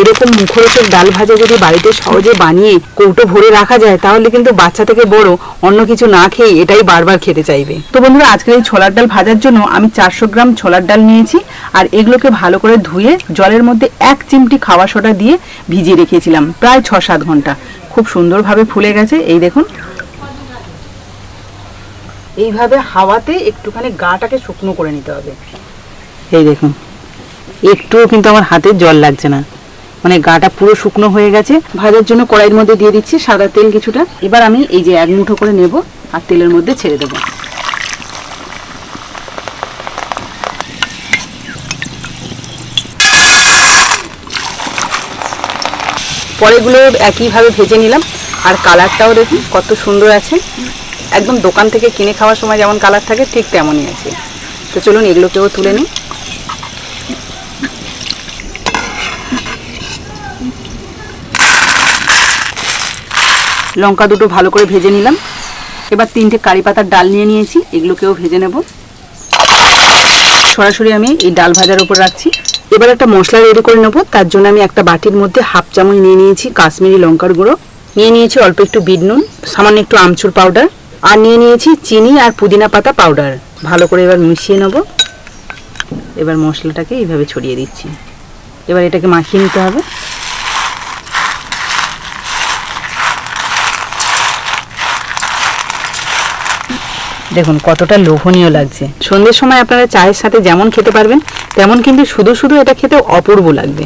এরকম মুখরোচক ডাল ভাজা যদি বাড়িতে সহজে বানিয়ে কৌটো ভরে রাখা যায়, তাহলে কিন্তু বাচ্চা থেকে বড় অন্য কিছু না খেয়ে এটাই বারবার খেতে চাইবে। তো বন্ধুরা, আজকের এই ছোলার ডাল ভাজার জন্য আমি চারশো গ্রাম ছোলার ডাল নিয়েছি, আর এগুলোকে ভালো করে ধুয়ে জলের মধ্যে এক চিমটি খাওয়া সোডা দিয়ে ভিজিয়ে রেখেছিলাম, প্রায় ছ সাত ঘণ্টা। খুব সুন্দরভাবে ফুলে গেছে, এই দেখুন। এইভাবে হাওয়াতে একটুখানি গাটাকে শুকনো করে নিতে হবে। এই দেখুন, একটুও কিন্তু আমার হাতে জল লাগছে না। মানে গাটা পুরো শুকনো হয়ে গেছে। ভাজার জন্য কড়াইয়ের মধ্যে দিয়ে দিচ্ছি সাদা তেল কিছুটা। এবার আমি এই যে এক মুঠো করে নেব আর তেলের মধ্যে ছেড়ে দেবো। পরেগুলো একইভাবে ভেজে নিলাম। আর কালারটাও দেখুন, কত সুন্দর আছে। একদম দোকান থেকে কিনে খাওয়ার সময় যেমন কালার থাকে, ঠিক তেমনই আছে। তো চলুন এগুলোকেও তুলে নিই। লঙ্কা দুটো ভালো করে ভেজে নিলাম। এবার তিনটে কারি পাতার ডাল নিয়ে নিয়েছি, এগুলোকেও ভেজে নেব। সরাসরি আমি এই ডাল ভাজার উপর রাখছি। এবার একটা মশলা রেডি করে নেব, তার জন্য আমি একটা বাটির মধ্যে হাফ চামচ নিয়ে নিয়েছি কাশ্মীরি লঙ্কার গুঁড়ো। নিয়ে নিয়েছি অল্প একটু বিট নুন, সামান্য একটু আমচুর পাউডার আর নিয়ে নিয়েছি চিনি আর পুদিনা পাতা পাউডার ভালো করে এবার মিশিয়ে নেব। এবার মশলাটাকে এইভাবে ছড়িয়ে দিচ্ছি। এবার এটাকে মাখিয়ে নিতে হবে। দেখুন, কতটা লোভনীয় লাগছে। সন্ধ্যের সময় আপনারা চায়ের সাথে যেমন খেতে পারবেন, তেমন কিন্তু শুধু শুধু এটা খেতে অপূর্ব লাগবে।